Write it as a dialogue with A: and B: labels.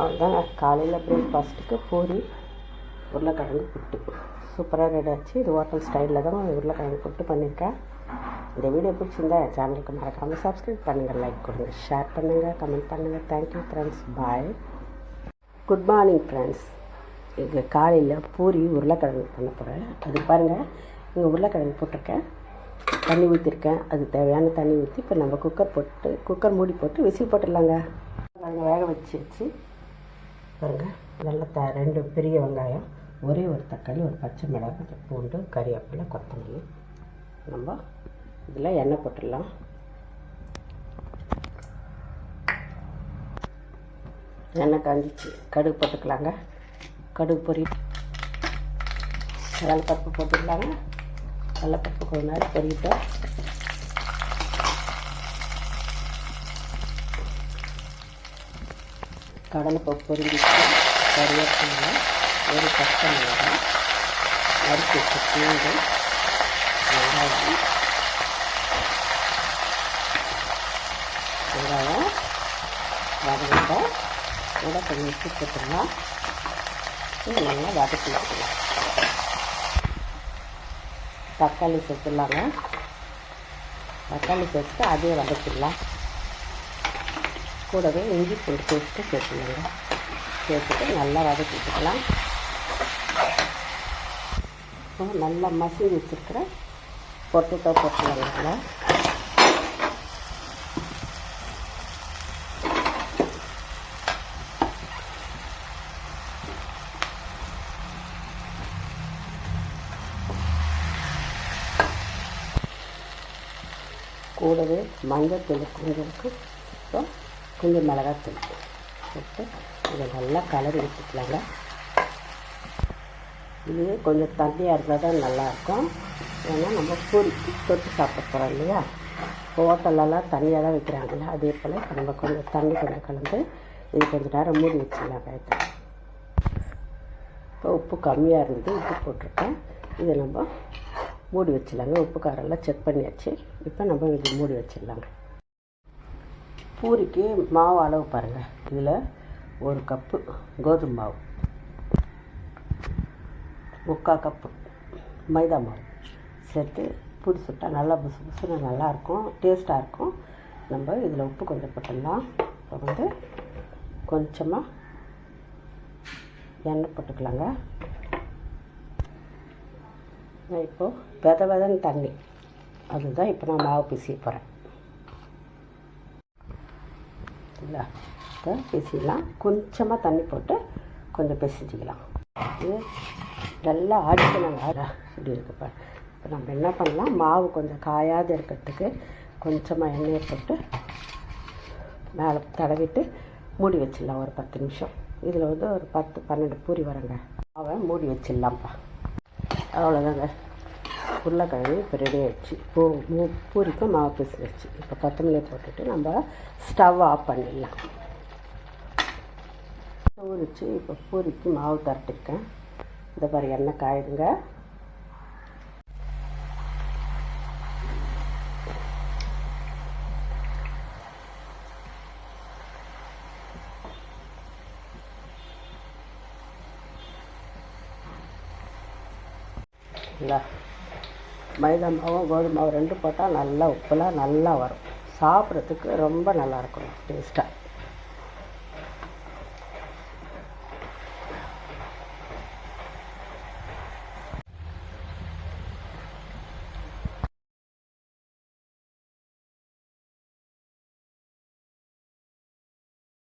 A: அவ்வளோதாங்க காலையில் பிரேக்ஃபாஸ்ட்டுக்கு பூரி உருளைக்கிழங்கு புட்டு. சூப்பராக ரெடி ஆச்சு. இது ஹோட்டல் ஸ்டைலில் தான் உருளைக்கிழங்கு புட்டு பண்ணியிருக்கேன் இந்த வீடியோ பிடிச்சிருந்தா சேனலுக்கு மறக்காமல் சப்ஸ்கிரைப் பண்ணுங்கள் லைக் கொடுங்க ஷேர் பண்ணுங்கள் கமெண்ட் பண்ணுங்கள் thank you friends bye good morning friends இங்கே காலையில் பூரி உருளைக்கிழங்கு பண்ண போகிறேன் அது பாருங்கள் இங்கே உருளைக்கிழங்கு போட்டிருக்கேன். தண்ணி ஊற்றிருக்கேன் அது தேவையான தண்ணி ஊற்றி இப்போ நம்ம குக்கர் போட்டு குக்கர் மூடி போட்டு விசில் போட்டுடலாங்க. வேக வச்சு வச்சு பாருங்கள் நல்ல த ரெண்டு பெரிய வெங்காயம். ஒரே ஒரு தக்காளி ஒரு பச்சை மிளகாய் பூண்டு கறிவேப்பிலை கொத்தமல்லி. நம்ம இதில் எண்ணெய் போட்டுடலாம். எண்ணெய் காஞ்சிச்சு. கடுகு போட்டுக்கலாங்க. கடுகு பொரி கடலைப்பருப்பு போட்டுக்கலாங்க கடலைப்பருப்பு கொஞ்ச நேரம் பொறிட்டோம் கடலைப்பருப்பு பொருந்திட்டு கறிவேப்பிலை ஒரு பச்சை மிளகாய் நறுக்கி பூண்டு வெங்காயம். வெங்காயம் வதங்கிட்டோம் கூட கொஞ்சம் உப்பு போட்டுடலாம் இது நல்லா வதக்கி வச்சுக்கலாம் தக்காளி சேர்த்துடலாங்க. தக்காளி சேர்த்துட்டு அதே வதக்கிடலாம். கூடவே இஞ்சி பூண்டு பேஸ்ட்டு சேர்த்துக்கோங்க. சேர்த்துட்டு நல்லா வதக்கிட்டுக்கலாம் நல்லா மசிஞ்சு வச்சுருக்கிற பொட்டேட்டோ போட்டுக்கலாங்க கூடவே மஞ்சள் தூள் கொஞ்சம் இருக்குது இப்போ கொஞ்சம் மிளகாத்தூள் போட்டு இதை நல்லா கலரி வச்சுக்கலாங்க இது கொஞ்சம் தண்ணியாக இருந்தால் தான் நல்லாயிருக்கும். ஏன்னா நம்ம பூரிக்கு தொட்டு சாப்பிட போகிறோம் இல்லையா? ஹோட்டலெல்லாம் தண்ணியாக தான் வைக்கிறாங்கல்ல அதே போல் இப்போ நம்ம கொஞ்சம் தண்ணி கொஞ்சம் கலந்து இது கொஞ்சம் நேரம் மூடி வச்சிடலாம் காயத்தை இப்போ உப்பு கம்மியாக இருந்தது உப்பு போட்டிருக்கேன். இதை நம்ம மூடி வச்சிடலாங்க உப்பு காரெல்லாம் செக் பண்ணியாச்சு. இப்போ நம்ம இது மூடி வச்சிடலாங்க. பூரிக்கு மாவு அளவு பாருங்கள் இதில் ஒரு கப்பு கோதுமை மாவு. முக்கால் கப்பு மைதா மாவு சேர்த்து பூரி சுட்டால் நல்லா புசு புசுன்னு நல்லாயிருக்கும் டேஸ்ட்டாக இருக்கும். நம்ம இதில் உப்பு கொஞ்சம் போட்டோம்னா இப்போ வந்து கொஞ்சமாக எண்ணெய் போட்டுக்கலாங்க. நான் இப்போது வித விதன்னு தண்ணி. அதுதான் இப்போ நான் மாவு பிசிய போகிறேன் இல்லை இப்போ பிசிக்கலாம் கொஞ்சமாக தண்ணி போட்டு கொஞ்சம் பிசிஞ்சிக்கலாம். இது நல்லா அடிக்கணுங்க இப்படி இருக்குப்பா இப்போ நம்ம என்ன பண்ணலாம்? மாவு கொஞ்சம் காயாத இருக்கிறதுக்கு கொஞ்சமாக எண்ணெயை போட்டு மேலே தடவிட்டு மூடி வச்சிடலாம் ஒரு பத்து நிமிஷம். இதில் வந்து ஒரு பத்து பன்னெண்டு பூரி வரங்க. அவன் மூடி வச்சிடலாம்ப்பா. அவ்வளோதாங்க. உருளைக்கிழங்கு இப்போ ரெடி ஆயிடுச்சு. பூ மூ மாவு பீஸ் இப்போ கொத்தமல்லி போட்டுட்டு நம்ம ஸ்டவ் ஆஃப் பண்ணிடலாம். ஊறிச்சு இப்போ பூரிக்கு மாவு தரட்டிருக்கேன். இந்த மாதிரி எண்ணெய் காயுதுங்க இல்லை மைதா மாவும் கோதுமை மாவு ரெண்டும் போட்டால் நல்லா உப்புலாம் நல்லா வரும். சாப்பிட்றதுக்கு ரொம்ப நல்லாயிருக்கும் டேஸ்ட்டாக